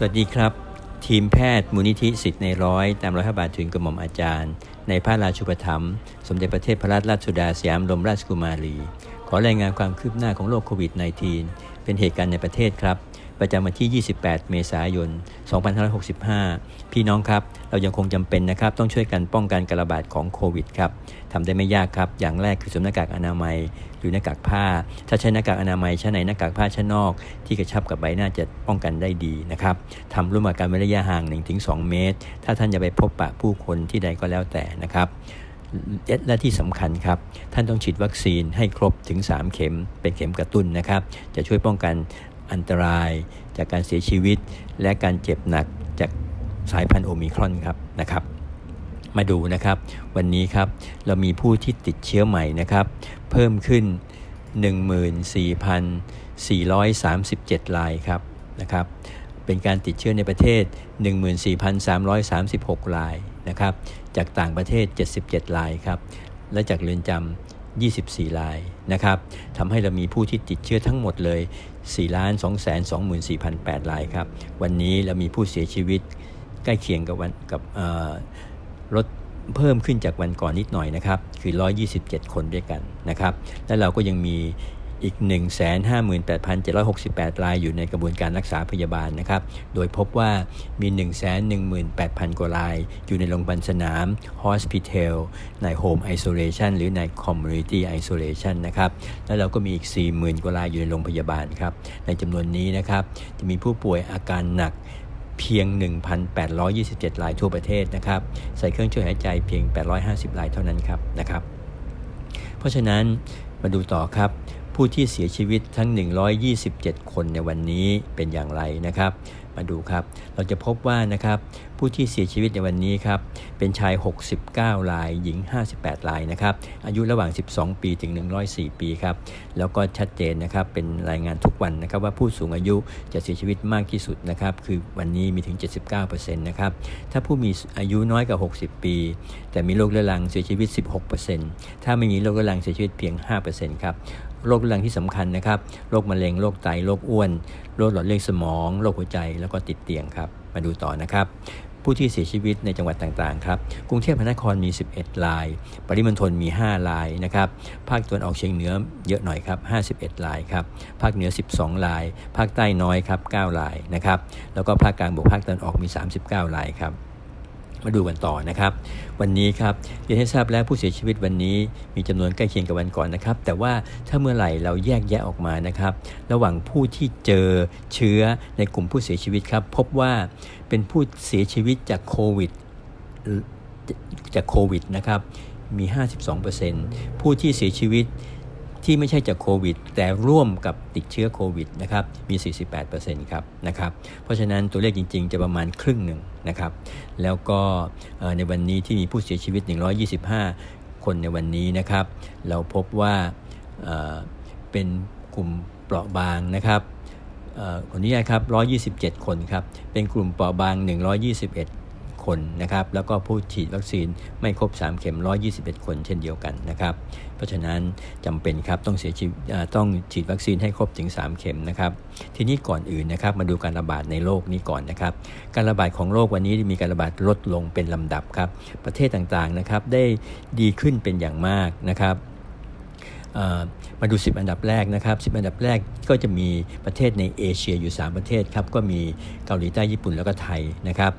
สวัสดีครับ ทีมแพทย์มูลนิธิสิทธิ์ในร้อย ตามร้อยพระบาททุนกระหม่อมอาจารย์ ในพระราชูปถัมภ์สมเด็จพระเทพรัตนราชสุดาสยามบรมราชกุมารี ขอรายงานความคืบหน้าของโรคโควิด -19 เป็นเหตุการณ์ในประเทศครับ ประจำวันที่ 28 เมษายน 2565 พี่น้องครับ เรายังคงจำเป็นนะครับ ต้องช่วยกันป้องกันการระบาดของโควิดครับทำได้ไม่ยากครับ อย่างแรกคือสวมหน้ากากอนามัย หรือหน้ากากผ้า ถ้าใช้หน้ากากอนามัยชั้นในหน้ากากผ้าชั้นนอก ที่กระชับกับใบหน้าจะป้องกันได้ดีนะครับทำร่วมกับการเว้นระยะห่าง 1-2 เมตร ถ้าท่านจะไปพบปะผู้คนที่ใดก็แล้วแต่นะครับและที่สำคัญครับ ท่านต้องฉีดวัคซีนให้ครบถึง 3 เข็มเป็นเข็มกระตุ้นนะครับ จะช่วยป้องกัน อันตรายจากการเสียชีวิต และการเจ็บหนักจากสายพันธุ์โอมิครอนครับนะครับ มาดูนะครับ วันนี้ครับเรามีผู้ที่ติดเชื้อใหม่นะครับ เพิ่มขึ้น 14,437รายครับนะครับเป็นการติดเชื้อในประเทศ 14,336 รายนะครับ จากต่างประเทศ 77 รายครับ และจากเรือนจำ 24 รายนะครับทำให้เรามีผู้ที่ติดเชื้อทั้งหมดเลย4 2 2 4 8 0 0รายครับ วันนี้เรามีผู้เสียชีวิตใกล้เคียงกับวันกับลดเพิ่มขึ้นจากวันก่อนนิดหน่อยนะครับ คือ 127 คนด้วยกันนะครับ และเราก็ยังมี อีก 158,768 รายอยู่ในกระบวนการรักษาพยาบาลนะครับ โดยพบว่ามี 118,000 กว่าราย อยู่ในโรงพยาบาลสนาม Hospital ใน Home Isolation หรือใน Community Isolation นะครับ แล้วเราก็มีอีก 40,000 กว่ารายอยู่ในโรงพยาบาลครับ ในจำนวนนี้นะครับ จะมีผู้ป่วยอาการหนักเพียง 1,827 รายทั่วประเทศนะครับ ใส่เครื่องช่วยหายใจเพียง 850 รายเท่านั้นครับนะครับ เพราะฉะนั้นมาดูต่อครับ ผู้ที่เสียชีวิตทั้ง 127 คนในวันนี้เป็นอย่างไรนะครับ มาดูครับ เราจะพบว่านะครับผู้ที่เสียชีวิตในวันนี้ครับเป็นชาย 69 ราย หญิง 58 รายนะครับ อายุระหว่าง 12 ปีถึง 104 ปีครับ แล้วก็ชัดเจนนะครับเป็นรายงานทุกวันนะครับว่าผู้สูงอายุจะเสียชีวิตมากที่สุดนะครับ คือวันนี้มีถึง 79%นะครับ ถ้าผู้มีอายุน้อยกว่า 60 ปี แต่มีโรคเรื้อรังเสียชีวิต 16%ถ้าไม่มีโรคเรื้อรังเสียชีวิตเพียง 5%ครับ โรคเรื้อรังที่สำคัญนะครับโรคมะเร็งโรคไตโรคอ้วนโรคหลอดเลือดสมองโรคหัวใจแล้วก็ติดเตียงครับ มาดูต่อนะครับ ผู้ที่เสียชีวิตในจังหวัดต่างๆครับกรุงเทพมหานครมี 11 ราย ปริมณฑลมี 5 รายนะครับภาคตะวันออกเฉียงเหนือเยอะหน่อยครับ51 รายครับภาคเหนือ 12 ราย ภาคใต้น้อยครับ9รายนะครับแล้วก็ภาคกลางบวกภาคตะวันออกมี 39 รายครับ มาดูกันต่อนะครับ วันนี้ครับเรียนให้ทราบแล้วผู้เสียชีวิตวันนี้มีจำนวนใกล้เคียงกับวันก่อนนะครับ แต่ว่าถ้าเมื่อไหร่เราแยกแยะออกมานะครับ ระหว่างผู้ที่เจอเชื้อในกลุ่มผู้เสียชีวิตครับ พบว่าเป็นผู้เสียชีวิตจากโควิดจากโควิดนะครับมี 52%ผู้ที่เสียชีวิต ที่ไม่ใช่จากโควิด แต่ร่วมกับติดเชื้อโควิดนะครับมี 48%ครับนะครับเพราะฉะนั้นตัวเลขจริง ๆ จะประมาณครึ่งหนึ่งนะครับแล้วก็ในวันนี้ที่มีผู้เสียชีวิต 125 คนในวันนี้นะครับ เราพบว่าเป็นกลุ่มเปราะบางนะครับคนนี้ครับ 127 คนครับ เป็นกลุ่มเปราะบาง 121 คนนะครับ แล้วก็ผู้ฉีดวัคซีนไม่ครบ 3 เข็ม 121 คนเช่นเดียวกันนะครับ เพราะฉะนั้นจำเป็นครับต้องเสียชีวิตต้องฉีดวัคซีนให้ครบถึง 3 เข็มนะครับ ทีนี้ก่อนอื่นนะครับมาดูการระบาดในโลกนี้ก่อนนะครับ การระบาดของโรควันนี้มีการระบาดลดลงเป็นลำดับครับ ประเทศต่างๆนะครับได้ดีขึ้นเป็นอย่างมากนะครับ มาดู 10 อันดับแรกนะครับ 10 อันดับแรกก็จะมีประเทศในเอเชียอยู่ 3 ประเทศครับ ก็มีเกาหลีใต้ญี่ปุ่นแล้วก็ไทยนะครับ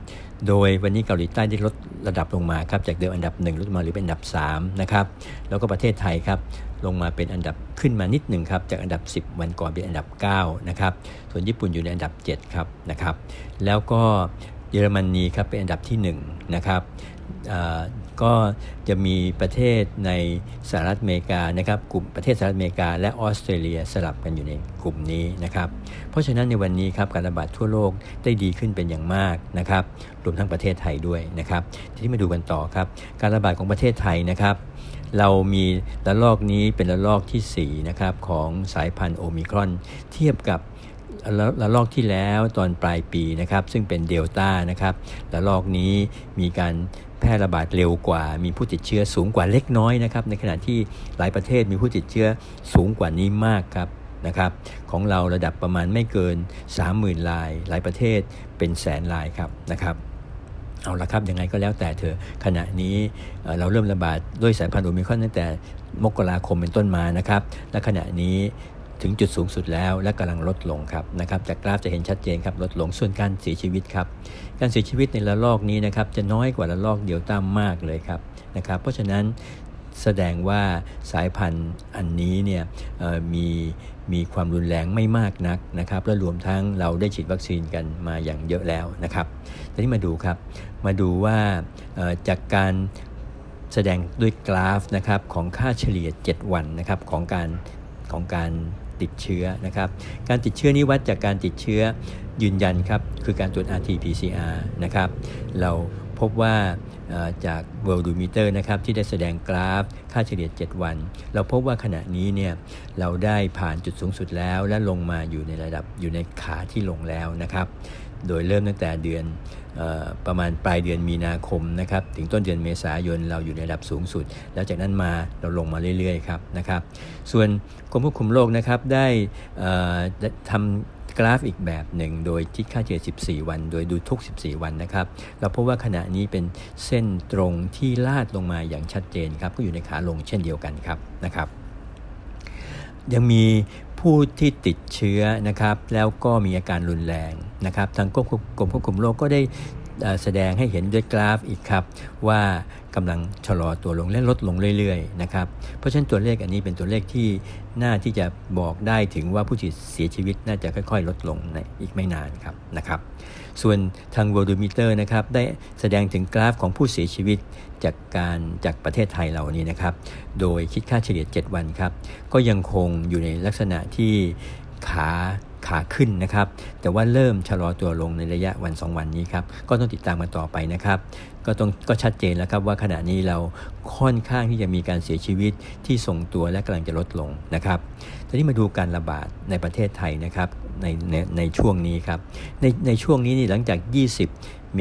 โดยวันนี้เกาหลีใต้ได้ลดระดับลงมาครับ จากเดิมอันดับ 1 ลดมาหรือเป็นอันดับ3นะครับ แล้วก็ประเทศไทยครับลงมาเป็นอันดับขึ้นมานิดหนึ่งครับ จากอันดับ 10 วันก่อนเป็นอันดับ9นะครับ ส่วนญี่ปุ่นอยู่ในอันดับ7ครับนะครับ แล้วก็เยอรมนีครับเป็นอันดับที่1นะครับ ก็จะมีประเทศในสหรัฐอเมริกานะครับกลุ่มประเทศสหรัฐอเมริกาและออสเตรเลียสลับกันอยู่ในกลุ่มนี้นะครับ เพราะฉะนั้นในวันนี้ครับการระบาดทั่วโลกได้ดีขึ้นเป็นอย่างมากนะครับรวมทั้งประเทศไทยด้วยนะครับ ทีนี้มาดูกันต่อครับ การระบาดของประเทศไทยนะครับ เรามีระลอกนี้เป็นระลอกที่4นะครับของสายพันธุ์โอมิครอน เทียบกับระลอกที่แล้วตอนปลายปีนะครับ ซึ่งเป็นเดลต้านะครับระลอกนี้มีการ แพร่ระบาดเร็วกว่า มีผู้ติดเชื้อสูงกว่าเล็กน้อยนะครับ ในขณะที่หลายประเทศมีผู้ติดเชื้อสูงกว่านี้มากครับนะครับของเราระดับประมาณไม่เกิน 30,000 ลาย หลายประเทศเป็นแสนลายครับนะครับเอาละครับยังไงก็แล้วแต่เถอขณะนี้เราเริ่มระบาดด้วยสายพันธุ์โอมิครอนตั้งแต่มกราคมเป็นต้นมานะครับ และขณะนี้ ถึงจุดสูงสุดแล้วและกำลังลดลงครับนะครับจากกราฟจะเห็นชัดเจนครับลดลงส่วนการเสียชีวิตครับการเสียชีวิตในระลอกนี้นะครับจะน้อยกว่าระลอกเดียวต้ามากเลยครับนะครับเพราะฉะนั้นแสดงว่าสายพันธุ์อันนี้เนี่ยมีมีความรุนแรงไม่มากนักนะครับและรวมทั้งเราได้ฉีดวัคซีนกันมาอย่างเยอะแล้วนะครับทีนี้มาดูครับมาดูว่าจากการแสดงด้วยกราฟนะครับของค่าเฉลี่ย 7 วันนะครับของการของการ ติดเชื้อนะครับ การติดเชื้อนี้วัดจากการติดเชื้อยืนยันครับคือการตรวจ RT-PCR นะครับเราพบว่าจาก Worldometer นะครับที่ได้แสดงกราฟค่าเฉลี่ย 7 วัน เราพบว่าขณะนี้เนี่ยเราได้ผ่านจุดสูงสุดแล้วและลงมาอยู่ในระดับอยู่ในขาที่ลงแล้วนะครับ โดยเริ่มตั้งแต่เดือนประมาณปลายเดือนมีนาคมนะครับถึงต้นเดือนเมษายนเราอยู่ในระดับสูงสุด แล้วจากนั้นมาเราลงมาเรื่อยๆครับนะครับส่วนกรมควบคุมโรคนะครับได้ทำกราฟอีกแบบหนึ่ง โดยคิดค่าเฉลี่ย14 วัน โดยดูทุก 14 วันนะครับเราพบว่าขณะนี้เป็นเส้นตรงที่ลาดลงมาอย่างชัดเจนครับก็อยู่ในขาลงเช่นเดียวกันครับนะครับยังมี ผู้ที่ติดเชื้อนะครับแล้วก็มีอาการรุนแรงนะครับทางกรมควบคุมโรคก็ได้ แสดงให้เห็นด้วยกราฟอีกครับ ว่ากำลังชะลอตัวลงและลดลงเรื่อยๆนะครับเพราะฉะนั้นตัวเลขอันนี้เป็นตัวเลขที่น่าที่จะบอกได้ถึงว่าผู้ที่เสียชีวิตน่าจะค่อยๆ ลดลงในอีกไม่นานครับนะครับส่วนทาง World Meter นะครับได้แสดงถึงกราฟของผู้เสียชีวิตจากการจากประเทศไทยเรานี้นะครับ โดยคิดค่าเฉลี่ย 7 วันครับ ก็ยังคงอยู่ในลักษณะที่ขา ขาขึ้นนะครับ แต่ว่าเริ่มชะลอตัวลงในระยะวัน 2 วันนี้ครับ ก็ต้องติดตามกันต่อไปนะครับ ก็ต้องก็ชัดเจนแล้วครับว่าขณะนี้เราค่อนข้างที่จะมีการเสียชีวิตที่ทรงตัวและกำลังจะลดลงนะครับทีนี้มาดูการระบาดในประเทศไทยนะครับในในในช่วงนี้ครับ ในในช่วงนี้นี่หลังจาก 20 เม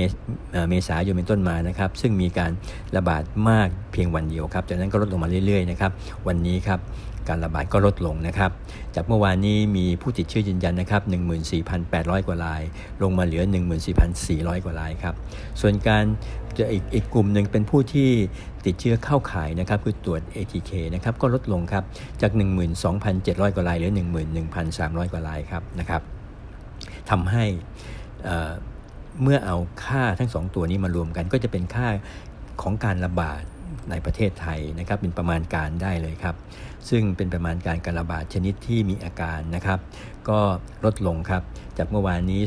เมษายนเป็นต้นมานะครับ ซึ่งมีการระบาดมากเพียงวันเดียวครับ จากนั้นก็ลดลงมาเรื่อยๆนะครับ วันนี้ครับ การระบาดก็ลดลงนะครับ จากเมื่อวานนี้มีผู้ติดเชื้อยืนยันนะครับ 14,800 กว่าราย ลงมาเหลือ 14,400 กว่ารายครับ ส่วนการจะอีกอีกกลุ่มหนึ่งเป็นผู้ที่ติดเชื้อเข้าข่ายนะครับคือตรวจ ATK นะครับก็ลดลงครับ จาก 12,700 กว่ารายเหลือ 11,300 กว่ารายครับนะครับทำให้เมื่อเอาค่าทั้ง 2 ตัวนี้มารวมกัน ก็จะเป็นค่าของการระบาด ในประเทศไทยนะครับเป็นประมาณการได้เลยครับ ซึ่งเป็นประมาณการการระบาดชนิดที่มีอาการนะครับ ก็ลดลงครับจากเมื่อวานนี้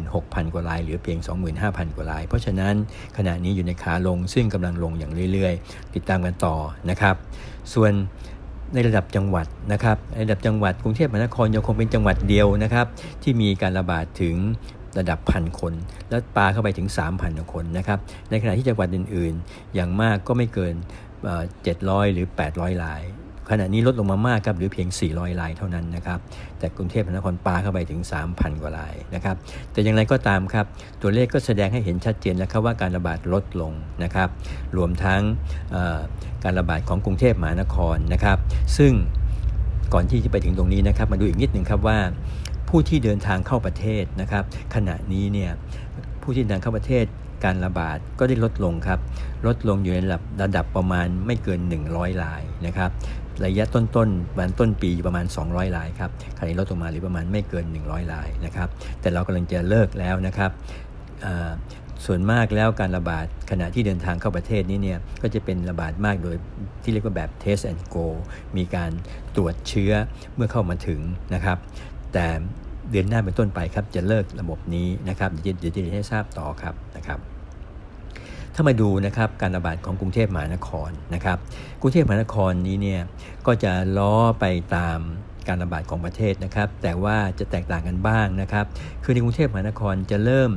26,000 กว่ารายเหลือเพียง 25,000 กว่าราย เพราะฉะนั้นขณะนี้อยู่ในขาลงซึ่งกำลังลงอย่างเรื่อยๆ ติดตามกันต่อนะครับ ส่วนในระดับจังหวัดนะครับ ระดับจังหวัดกรุงเทพมหานครยังคงเป็นจังหวัดเดียวนะครับ ที่มีการระบาดถึง ระดับพันคน แล้วปลาเข้าไปถึง 3,000 คนนะครับ ในขณะที่จังหวัดอื่นๆ อย่างมากก็ไม่เกิน 700 หรือ 800 ลาย ขณะนี้ลดลงมามากครับหรือเพียง 400 ลายเท่านั้นนะครับ แต่กรุงเทพมหานครปลาเข้าไปถึง 3,000 กว่าลายนะครับ แต่อย่างไรก็ตามครับ ตัวเลขก็แสดงให้เห็นชัดเจนแล้วครับว่าการระบาดลดลงนะครับ รวมทั้งการระบาดของกรุงเทพมหานครนะครับ ซึ่งก่อนที่จะไปถึงตรงนี้นะครับ มาดูอีกนิดหนึ่งครับว่า ผู้ที่เดินทางเข้าประเทศนะครับ ขณะนี้เนี่ยผู้ที่เดินทางเข้าประเทศการระบาดก็ได้ลดลงครับ ลดลงอยู่ในระดับระดับประมาณไม่เกิน 100รายนะครับระยะต้นๆวันต้นปีประมาณ 200รายครับขณะนี้ลดลงมาหรือประมาณไม่เกิน 100รายนะครับ แต่เรากำลังจะเลิกแล้วนะครับส่วนมากแล้วการระบาดขณะที่เดินทางเข้าประเทศนี้เนี่ยก็จะเป็นระบาดมากโดยที่เรียกว่าแบบ test and go มีการตรวจเชื้อเมื่อเข้ามาถึงนะครับ แต่ เดือนหน้าเป็นต้นไปครับจะเลิกระบบนี้นะครับเดี๋ยวจะให้ทราบต่อครับนะครับ ถ้ามาดูนะครับการระบาดของกรุงเทพมหานครนะครับ กรุงเทพมหานครนี้เนี่ยก็จะล้อไปตามการระบาดของประเทศนะครับ แต่ว่าจะแตกต่างกันบ้างนะครับ คือในกรุงเทพมหานครจะเริ่ม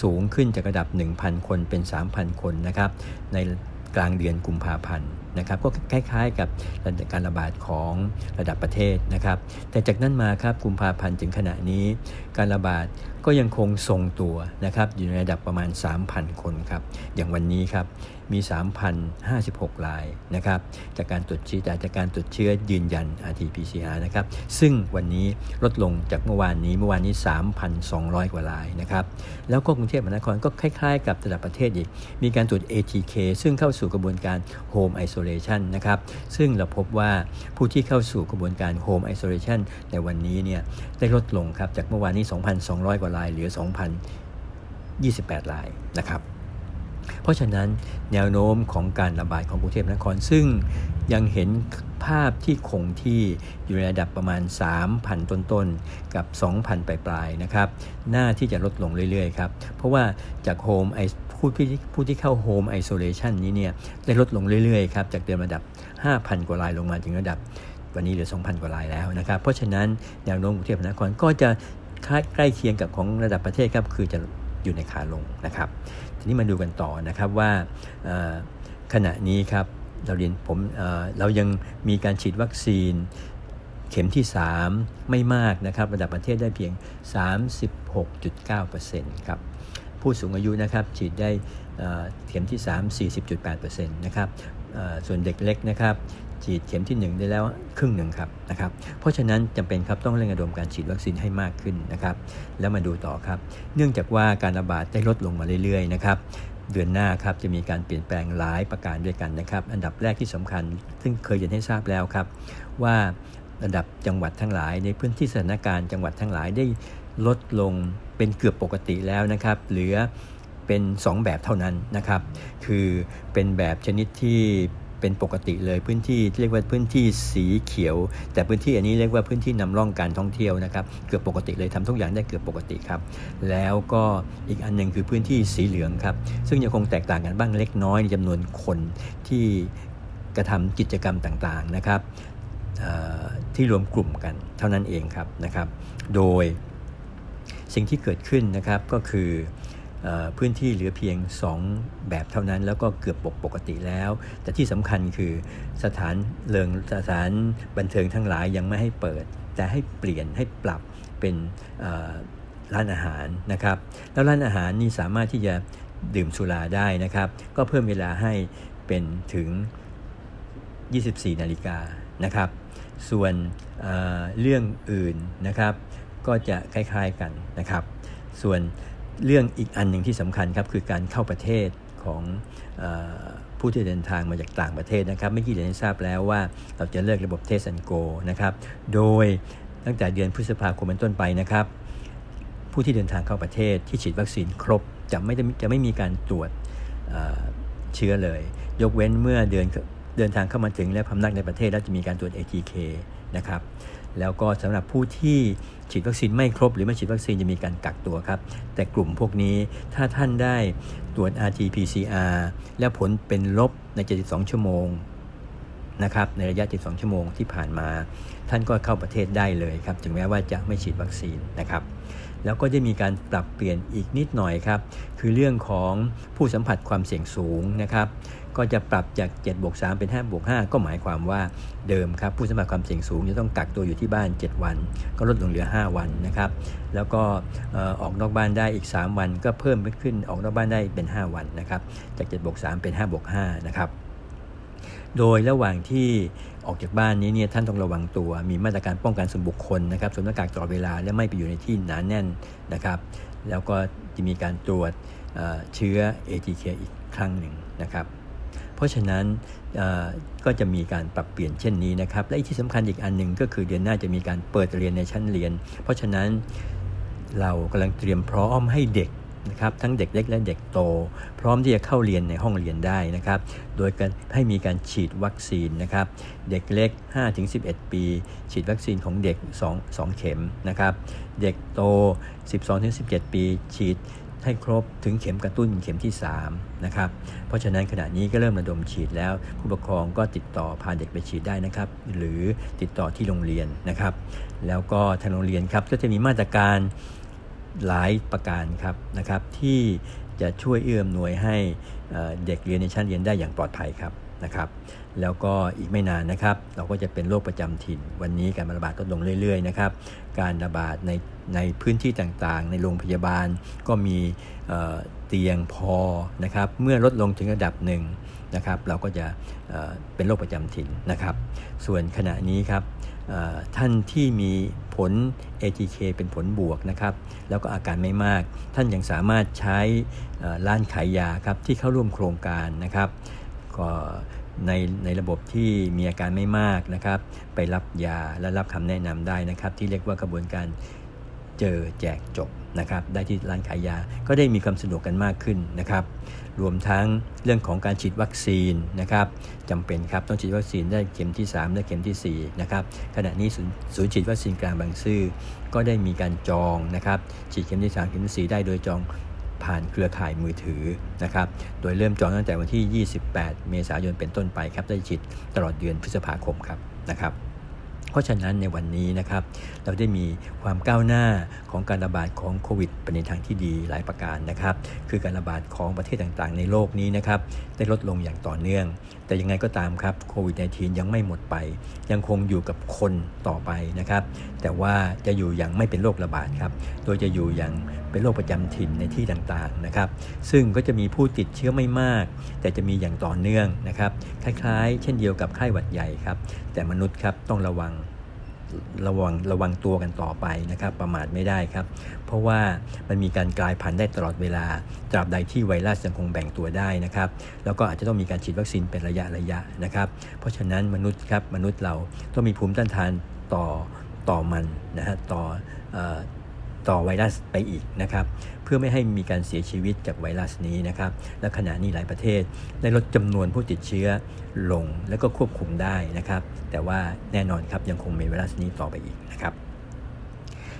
สูงขึ้นจากระดับ 1,000 คนเป็น 3,000 คนนะครับ ในกลางเดือนกุมภาพันธ์นะครับก็คล้ายๆ กับการระบาดของระดับประเทศนะครับ แต่จากนั้นมาครับกุมภาพันธ์ถึงขณะนี้ การระบาดก็ยังคงทรงตัวนะครับอยู่ในระดับประมาณ 3,000 คนครับอย่างวันนี้ครับมี 3,056 รายนะครับจากการตรวจเชื้อจากการตรวจเชื้อยืนยัน RT-PCR นะครับซึ่งวันนี้ลดลงจากเมื่อวานนี้เมื่อวานนี้ 3,200 กว่ารายนะครับแล้วก็กรุงเทพมหานครก็คล้ายๆ กับระดับประเทศอีกมีการตรวจ ATK ซึ่งเข้าสู่กระบวนการ Home Isolation นะครับ ซึ่งเราพบว่าผู้ที่เข้าสู่กระบวนการ Home Isolation ในวันนี้เนี่ยได้ลดลงครับ จากเมื่อวานนี้ 2,200 กว่าราย เหลือ 2,028 รายนะครับเพราะฉะนั้นแนวโน้มของการระบาดของกรุงเทพมหานคร ซึ่งยังเห็นภาพที่คงที่อยู่ในระดับประมาณ 3,000 ต้นๆ กับ 2,000 ปลายๆ นะครับ หน้าที่จะลดลงเรื่อยๆ ครับ เพราะว่าจากโฮมไอ ผู้ที่ผู้ที่เข้าโฮมไอโซเลชันนี้เนี่ยได้ลดลงเรื่อยๆครับจากเดิมระดับ 5,000 กว่ารายลงมาถึงระดับ วันนี้เหลือ 2,000 กว่ารายแล้วนะครับ เพราะฉะนั้นแนวโน้มกรุงเทพมหานครก็จะใกล้เคียงกับของระดับประเทศครับคือจะอยู่ในขาลงนะครับ ทีนี้มาดูกันต่อนะครับว่าขณะนี้ครับเราเรียนผมเเรายังมีการฉีดวัคซีนเข็มที่ 3 ไม่มากนะครับ ระดับประเทศได้เพียง 36.9%ครับ ผู้สูงอายุนะครับฉีดได้เข็มที่ 3 40.8%นะครับส่วนเด็กเล็กนะครับฉีดเข็มที่ 1 ได้แล้วครึ่งหนึ่งครับนะครับเพราะฉะนั้นจำเป็นครับต้องเร่งระดมการฉีดวัคซีนให้มากขึ้นนะครับแล้วมาดูต่อครับ เนื่องจากว่าการระบาดได้ลดลงมาเรื่อยๆนะครับเดือนหน้าครับจะมีการเปลี่ยนแปลงหลายประการด้วยกันนะครับ อันดับแรกที่สำคัญ ซึ่งเคยเรียนให้ทราบแล้วครับ ว่าระดับจังหวัดทั้งหลาย ในพื้นที่สถานการณ์จังหวัดทั้งหลายได้ลดลง เป็นเกือบปกติแล้วนะครับ เหลือเป็น 2 แบบเท่านั้นนะครับ คือเป็นแบบชนิดที่เป็นปกติเลยพื้นที่เรียกว่าพื้นที่สีเขียว แต่พื้นที่อันนี้เรียกว่าพื้นที่นำร่องการท่องเที่ยวนะครับเกือบปกติเลยทำทุกอย่างได้เกือบปกติครับแล้วก็อีกอันหนึ่งคือพื้นที่สีเหลืองครับซึ่งยังคงแตกต่างกันบ้างเล็กน้อยในจำนวนคนที่กระทำกิจกรรมต่างๆนะครับที่รวมกลุ่มกันเท่านั้นเองครับนะครับ โดย สิ่งที่เกิดขึ้นนะครับก็คือพื้นที่เหลือเพียง 2 แบบเท่านั้น แล้วก็เกือบปกปกติแล้ว แต่ที่สำคัญคือสถานเริงสถานบันเทิงทั้งหลายยังไม่ให้เปิด แต่ให้เปลี่ยนให้ปรับเป็นร้านอาหารนะครับ แล้วร้านอาหารนี่สามารถที่จะดื่มสุราได้นะครับ ก็เพิ่มเวลาให้เป็นถึง 24 นาฬิกานะครับ ส่วนเเรื่องอื่นนะครับ ก็จะคล้ายๆกันนะครับ ส่วนเรื่องอีกอันหนึ่งที่สำคัญครับคือการเข้าประเทศของอผู้ที่เดินทางมาจากต่างประเทศนะครับไม่กี่เดือนทราบแล้วว่าเราจะเลิกระบบเทสันโกนะครับโดยตั้งแต่เดือนพฤษภาคมเป็นต้นไปนะครับ ผู้ที่เดินทางเข้าประเทศที่ฉีดวัคซีนครบจะไม่จะไม่มีการตรวจเชื้อเลย ยกเว้นเมื่อเดินเดินทางเข้ามาถึงและพำนักในประเทศแล้วจะมีการตรวจ ATK นะครับ แล้วก็สำหรับผู้ที่ฉีดวัคซีนไม่ครบ หรือไม่ฉีดวัคซีนจะมีการกักตัวครับ แต่กลุ่มพวกนี้ถ้าท่านได้ตรวจ RT-PCR และผลเป็นลบใน 72 ชั่วโมงนะครับในระยะ 72 ชั่วโมงที่ผ่านมา ท่านก็เข้าประเทศได้เลยครับ ถึงแม้ว่าจะไม่ฉีดวัคซีนนะครับแล้วก็จะมีการปรับเปลี่ยนอีกนิดหน่อยครับ คือเรื่องของผู้สัมผัสความเสี่ยงสูงนะครับ ก็จะปรับจาก7บวก3เป็น5บวก5ก็หมายความว่าเดิมครับผู้สมผัสความเสี่ยงสูงจะต้องกักตัวอยู่ที่บ้าน 7 วัน ก็ลดลงเหลือ 5 วันนะครับแล้วก็ออกนอกบ้านได้อีก 3 วันก็เพิ่มขึ้นออกนอกบ้านได้เป็น 5 วันนะครับจาก7บวก3เป็น5บวก5นะครับโดยระหว่างที่ออกจากบ้านนี้เนี่ยท่านต้องระวังตัว มีมาตรการป้องกันส่วนบุคคลนะครับสวมหน้ากากตลอดเวลาและไม่ไปอยู่ในที่หนาแน่นนะครับ แล้วก็จะมีการตรวจเชื้อ ATK อีกครั้งหนึ่งนะครับ เพราะฉะนั้นก็จะมีการปรับเปลี่ยนเช่นนี้นะครับ และที่สำคัญอีกอันหนึ่งก็คือเดือนหน้าจะมีการเปิดเรียนในชั้นเรียน เพราะฉะนั้นเรากำลังเตรียมพร้อมให้เด็กนะครับทั้งเด็กเล็กและเด็กโต พร้อมที่จะเข้าเรียนในห้องเรียนได้นะครับ โดยการให้มีการฉีดวัคซีนนะครับ เด็กเล็ก 5-11 ปี ฉีดวัคซีนของเด็ก 2 2 เข็มนะครับ เด็กโต 12-17 ปี ฉีด ให้ครบถึงเข็มกระตุ้นเข็มที่3นะครับ เพราะฉะนั้นขณะนี้ก็เริ่มระดมฉีดแล้ว ผู้ปกครองก็ติดต่อพาเด็กไปฉีดได้นะครับ หรือติดต่อที่โรงเรียนนะครับ แล้วก็ทางโรงเรียนครับก็จะมีมาตรการหลายประการครับนะครับที่จะช่วยเอื้อมหน่วยให้เด็กเรียนในชั้นเรียนได้อย่างปลอดภัยครับนะครับ แล้วก็อีกไม่นานนะครับ เราก็จะเป็นโรคประจำถิ่น วันนี้การระบาดลดลงเรื่อยๆนะครับ การระบาดในในพื้นที่ต่างๆ ในโรงพยาบาลก็มีเตียงพอนะครับ เมื่อลดลงถึงระดับหนึ่งนะครับ เราก็จะเป็นโรคประจำถิ่นนะครับ ส่วนขณะนี้ครับท่านที่มีผล ATK เป็นผลบวกนะครับ แล้วก็อาการไม่มาก ท่านยังสามารถใช้ร้านขายยาครับที่เข้าร่วมโครงการนะครับก็ ในในระบบที่มีอาการไม่มากนะครับ ไปรับยาและรับคำแนะนำได้นะครับ ที่เรียกว่ากระบวนการเจอแจกจบนะครับได้ที่ร้านขายยาก็ได้มีความสะดวกกันมากขึ้นนะครับ รวมทั้งเรื่องของการฉีดวัคซีนนะครับจำเป็นครับต้องฉีดวัคซีนได้เข็มที่ 3 และเข็มที่4นะครับขณะนี้ศูนย์ฉีดวัคซีนกลางบางซื่อก็ได้มีการจองนะครับฉีดเข็มที่ 3 เข็มที่4ได้โดยจอง ผ่านเครือข่ายมือถือนะครับ โดยเริ่มจองตั้งแต่วันที่ 28 เมษายนเป็นต้นไปครับ ได้ฉีดตลอดเดือนพฤษภาคมครับนะครับเพราะฉะนั้นในวันนี้นะครับเราได้มีความก้าวหน้าของการระบาดของโควิดเป็นในทางที่ดีหลายประการนะครับ คือการระบาดของประเทศต่างๆ ในโลกนี้นะครับได้ลดลงอย่างต่อเนื่อง แต่ยังไงก็ตามครับโควิด -19 ยังไม่หมดไป ยังคงอยู่กับคนต่อไปนะครับ แต่ว่าจะอยู่อย่างไม่เป็นโรคระบาดครับ โดยจะอยู่อย่างเป็นโรคประจำถิ่นในที่ต่างๆนะครับ ซึ่งก็จะมีผู้ติดเชื้อไม่มาก แต่จะมีอย่างต่อเนื่องนะครับ คล้ายๆ เช่นเดียวกับไข้หวัดใหญ่ครับ แต่มนุษย์ครับต้องระวัง ระวังระวังตัวกันต่อไปนะครับประมาทไม่ได้ครับ เพราะว่ามันมีการกลายพันธุ์ได้ตลอดเวลาตราบใดที่ไวรัสยังคงแบ่งตัวได้นะครับ แล้วก็อาจจะต้องมีการฉีดวัคซีนเป็นระยะระยะนะครับ เพราะฉะนั้นมนุษย์ครับมนุษย์เราต้องมีภูมิต้านทานต่อต่อมันนะฮะต่อต่อไวรัสไปอีกนะครับ พื่อไม่ให้มีการเสียชีวิตจากไวรัสนี้นะครับและขณะนี้หลายประเทศได้ลดจำนวนผู้ติดเชื้อลงและก็ควบคุมได้นะครับ แต่ว่าแน่นอนครับยังคงมีไวรัสนี้ต่อไปอีกนะครับ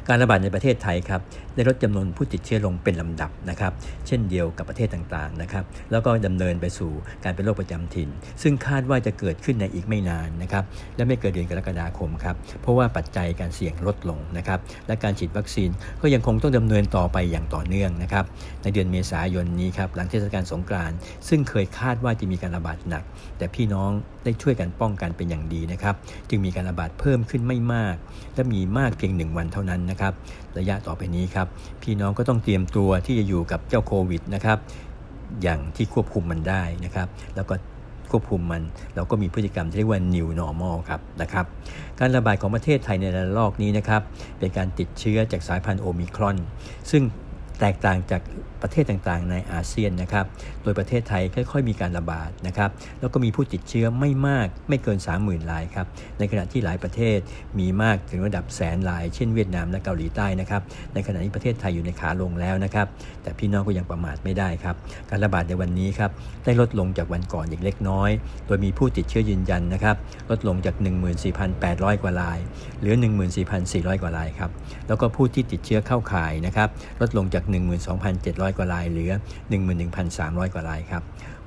การระบาดในประเทศไทยครับได้ลดจำนวนผู้ติดเชื้อลงเป็นลำดับนะครับเช่นเดียวกับประเทศต่างๆนะครับแล้วก็ดำเนินไปสู่การเป็นโรคประจำถิ่น ซึ่งคาดว่าจะเกิดขึ้นในอีกไม่นานนะครับและไม่เกิดเดือนกรกฎาคมครับเพราะว่าปัจจัยการเสี่ยงลดลงนะครับและการฉีดวัคซีนก็ยังคงต้องดำเนินต่อไปอย่างต่อเนื่องนะครับในเดือนเมษายนนี้ครับหลังเทศกาลสงกรานต์ซึ่งเคยคาดว่าจะมีการระบาดหนัก แต่พี่น้องได้ช่วยกันป้องกันเป็นอย่างดีนะครับ จึงมีการระบาดเพิ่มขึ้นไม่มาก และมีมากเพียงหนึ่งวันเท่านั้นนะครับ ระยะต่อไปนี้ครับ พี่น้องก็ต้องเตรียมตัวที่จะอยู่กับเจ้าโควิดนะครับ อย่างที่ควบคุมมันได้นะครับ แล้วก็ควบคุมมัน เราก็มีพฤติกรรมที่เรียกว่า new normal ครับนะครับ การระบาดของประเทศไทยในระลอกนี้นะครับ เป็นการติดเชื้อจากสายพันธุ์โอมิครอน ซึ่ง แตกต่างจากประเทศต่างๆ ในอาเซียนนะครับ โดยประเทศไทยค่อย ๆ มีการระบาดนะครับ แล้วก็มีผู้ติดเชื้อไม่มากไม่เกิน 30,000รายครับ ในขณะที่หลายประเทศมีมากถึงระดับแสนราย เช่นเวียดนามและเกาหลีใต้นะครับ ในขณะนี้ประเทศไทยอยู่ในขาลงแล้วนะครับ แต่พี่น้องก็ยังประมาทไม่ได้ครับ การระบาดในวันนี้ครับได้ลดลงจากวันก่อนอีกเล็กน้อย โดยมีผู้ติดเชื้อยืนยันนะครับ ลดลงจาก 14,800 กว่าราย เหลือ 14,400 กว่ารายครับ แล้วก็ผู้ที่ติดเชื้อเข้าข่ายนะครับ ลดลงจาก12,700 กว่าราย เหลือ 11,300 กว่ารายครับ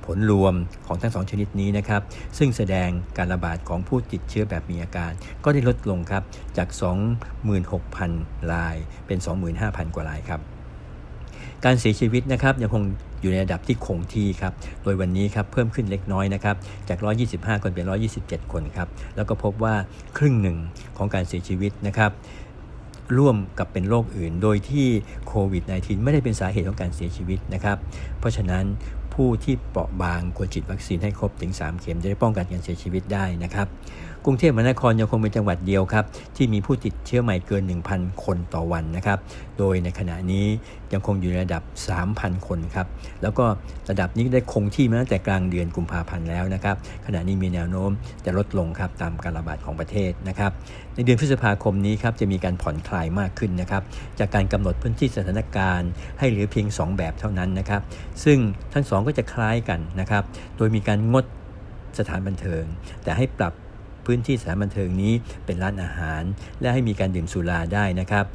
ผลรวมของทั้งสองชนิดนี้นะครับ ซึ่งแสดงการระบาดของผู้ติดเชื้อแบบมีอาการ ก็ได้ลดลงครับ จาก 26,000 ราย เป็น 25,000 กว่ารายครับ การเสียชีวิตนะครับยังคงอยู่ในระดับที่คงที่ครับ โดยวันนี้ครับเพิ่มขึ้นเล็กน้อยนะครับ จาก 125 คนเป็น 127 คนครับ แล้วก็พบว่าครึ่งหนึ่งของการเสียชีวิตนะครับ ร่วมกับเป็นโรคอื่น โดยที่โควิด -19 ไม่ได้เป็นสาเหตุของการเสียชีวิตนะครับ เพราะฉะนั้นผู้ที่เปราะบางควรฉีดวัคซีนให้ครบถึง 3 เข็มจะได้ป้องกันการเสียชีวิตได้นะครับ กรุงเทพมหานครยังคงเป็นจังหวัดเดียวครับ ที่มีผู้ติดเชื้อใหม่เกิน 1,000 คนต่อวันนะครับ โดยในขณะนี้ ยังคงอยู่ในระดับ 3,000 คนครับ แล้วก็ระดับนี้ได้คงที่มาตั้งแต่กลางเดือนกุมภาพันธ์แล้วนะครับ ขณะนี้มีแนวโน้มจะลดลงครับตามการระบาดของประเทศนะครับ ในเดือนพฤษภาคมนี้ครับจะมีการผ่อนคลายมากขึ้นนะครับ จากการกำหนดพื้นที่สถานการณ์ ให้เหลือเพียง 2 แบบเท่านั้นนะครับ ซึ่งทั้งสองก็จะคล้ายกันนะครับ โดยมีการงดสถานบันเทิง แต่ให้ปรับพื้นที่สถานบันเทิงนี้เป็นร้านอาหาร และให้มีการดื่มสุราได้นะครับ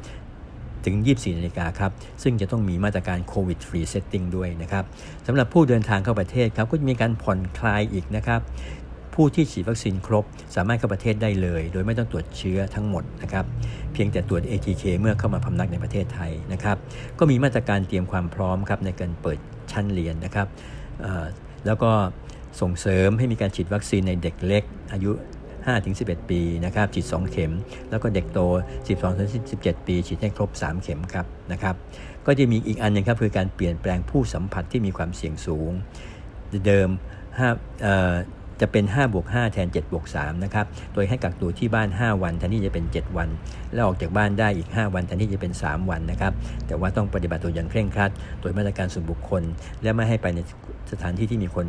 ถึง 24นาฬิกาครับ ซึ่งจะต้องมีมาตรการโควิดฟรีเซตติ้งด้วยนะครับสำหรับผู้เดินทางเข้าประเทศครับก็จะมีการผ่อนคลายอีกนะครับผู้ที่ฉีดวัคซีนครบ สามารถเข้าประเทศได้เลย โดยไม่ต้องตรวจเชื้อทั้งหมดนะครับเพียงแต่ตรวจ ATK เมื่อเข้ามาพำนักในประเทศไทยนะครับก็มีมาตรการเตรียมความพร้อมครับในการเปิดชั้นเรียนนะครับแล้วก็ส่งเสริมให้มีการฉีดวัคซีนในเด็กเล็กอายุ 5-11 ปีนะครับฉีด 2 เข็ม แล้วก็เด็กโต 12-17 ปี ฉีดให้ครบ 3 เข็มครับนะครับก็จะมีอีกอันหนึงครับคือการเปลี่ยนแปลงผู้สัมผัสที่มีความเสี่ยงสูง เดิม5จะเป็น 5 บวก 5 แทน 7 บวก 3 นะครับ โดยให้กักตัวที่บ้าน 5 วันแทนที่จะเป็น 7 วัน แล้วออกจากบ้านได้อีก 5 วันแทนที่จะเป็น 3 วันนะครับ แต่ว่าต้องปฏิบัติตัวอย่างเคร่งครัด โดยมาตรการส่วนบุคคล และไม่ให้ไปในสถานที่ที่มีคน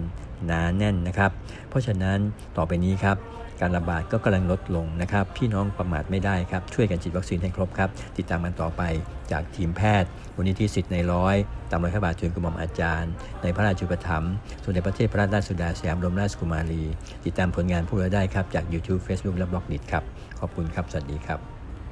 หนาแน่นนะครับ เพราะฉะนั้นต่อไปนี้ครับ การระบาดก็กำลังลดลงนะครับ พี่น้องประมาทไม่ได้ครับ ช่วยกันฉีดวัคซีนให้ครบครับ ติดตามกันต่อไปจากทีมแพทย์มูลนิธิสิทธิ์ในร้อยตามรอยพระบาททุนกระหม่อมอาจารย์ ในพระราชูปถัมภ์สมเด็จพระเทพพระราชสุดาสยามรมราชกุมารี ติดตามผลงานพวกเราได้ครับจาก YouTube Facebook และบล็อกดิครับ ขอบคุณครับ สวัสดีครับ